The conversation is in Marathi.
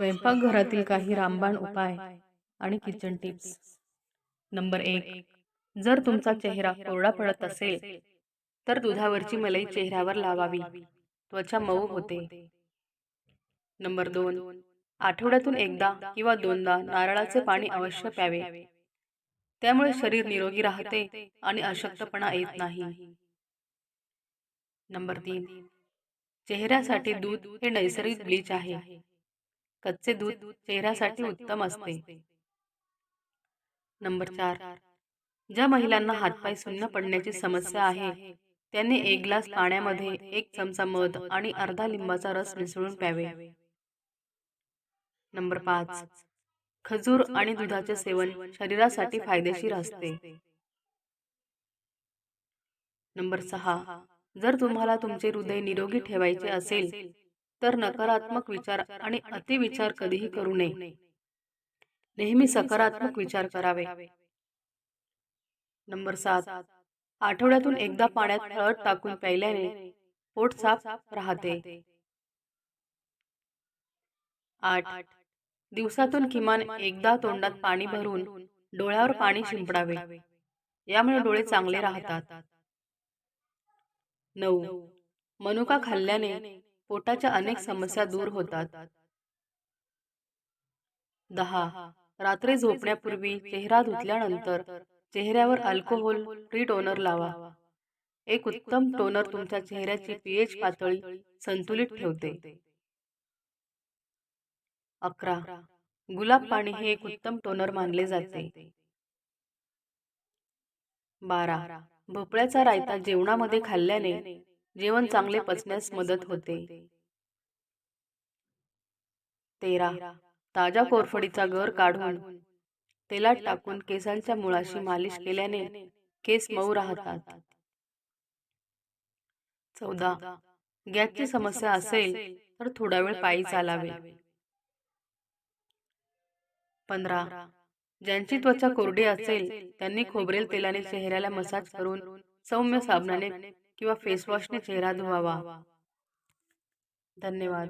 स्वयंपाकघरातील काही रामबाण उपाय आणि किचन टिप्स नंबर एक जर तुमचा चेहरा कोरडा पडत असेल तर दुधावरची मलई चेहऱ्यावर लावावी. त्वचा मऊ होते. नंबर दोन आठवड्यातून एकदा किंवा दोनदा नारळाचे पाणी अवश्य प्यावे. त्यामुळे शरीर निरोगी राहते आणि अशक्तपणा येत नाही. नंबर तीन चेहऱ्यासाठी दूध हे नैसर्गिक ब्लीच आहे. कच्चे दूध चेहऱ्यासाठी उत्तम असते. नंबर चार. ज्या महिलांना हातपाय सुन्न पडण्याची समस्या आहे त्यांनी एक ग्लास पाण्यामध्ये एक चमचा मध आणि अर्धा लिंबाचा रस मिसळून प्यावे. नंबर पाच. खजूर आणि दुधाचे सेवन शरीरासाठी फायदेशीर असते. नंबर सहा. जर तुम्हाला तुमचे हृदय निरोगी ठेवायचे असेल तर नकारात्मक विचार आणि अतिविचार कधीही करू नये. नेहमी सकारात्मक विचार करावे. नंबर सात. आठवड्यातून एकदा पाण्यात हळद टाकून प्यायल्याने पोट साफ राहते. आठ. दिवसातून किमान एकदा तोंडात पाणी भरून डोळ्यावर पाणी शिंपडावे. यामुळे डोळे चांगले राहतात. नऊ. मनुका खाल्ल्याने पोटाच्या अनेक समस्या दूर होतात. दहा. रात्री झोपण्यापूर्वी चेहरा धुतल्यानंतर चेहऱ्यावर अल्कोहोल फ्री टोनर लावा. एक उत्तम टोनर तुमच्या चेहऱ्याची पीएच पातळी संतुलित ठेवते. अकरा. गुलाब पाणी हे एक उत्तम टोनर मानले जाते. बारा. भोपळ्याचा रायता जेवणामध्ये खाल्ल्याने जेवण चांगले पचण्यास मदत होते. तेरा. ताज्या कोरफडीचा गर काढून तेलात टाकून केसांच्या मुळाशी मालिश केल्याने केस मऊ राहतात. चौदा. गॅसची समस्या असेल तर थोडा वेळ पायी चालावे. पंधरा. ज्यांची त्वचा कोरडी असेल त्यांनी खोबरेल तेलाने चेहऱ्याला मसाज करून सौम्य साबणाने किंवा फेसवॉशने चेहरा धुवावा. धन्यवाद.